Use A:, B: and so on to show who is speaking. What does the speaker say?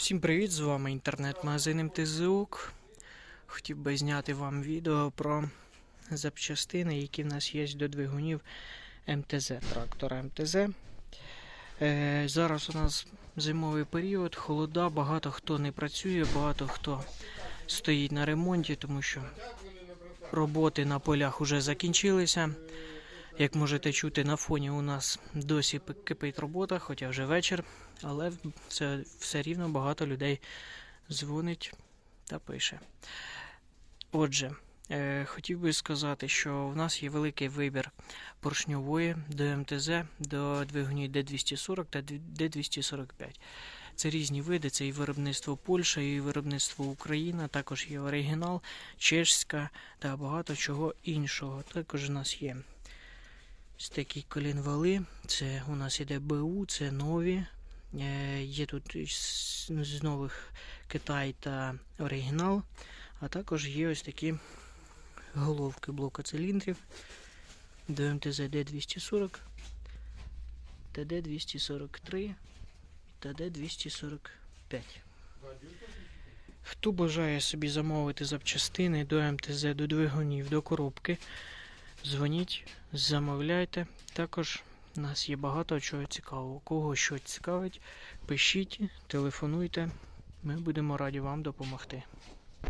A: Всім привіт! З вами інтернет-магазин МТЗУК. Хотів би зняти вам відео про запчастини, які в нас є до двигунів МТЗ, трактора МТЗ. Е, зараз у нас зимовий період, холода, багато хто не працює, багато хто стоїть на ремонті, тому що роботи на полях вже закінчилися. Як можете чути, на фоні у нас досі кипить робота, хоча вже вечір, але все, все рівно багато людей дзвонить та пише. Отже, е, хотів би сказати, що в нас є великий вибір поршньової до МТЗ, до двигунів Д240 та Д245. Це різні види, це і виробництво Польща, і виробництво Україна, також є оригінал, чешська та багато чого іншого. Також у нас є Ось такі колінвали. Це у нас іде БУ, це нові. Е, Є тут з, нових Китай та оригінал. А також є ось такі головки блока циліндрів до МТЗ Д240, та Д243 та Д245. Хто бажає собі замовити запчастини до МТЗ, до двигунів, до коробки, дзвоніть, замовляйте. Також у нас є багато чого цікавого. Кого що цікавить, пишіть, телефонуйте. Ми будемо раді вам допомогти.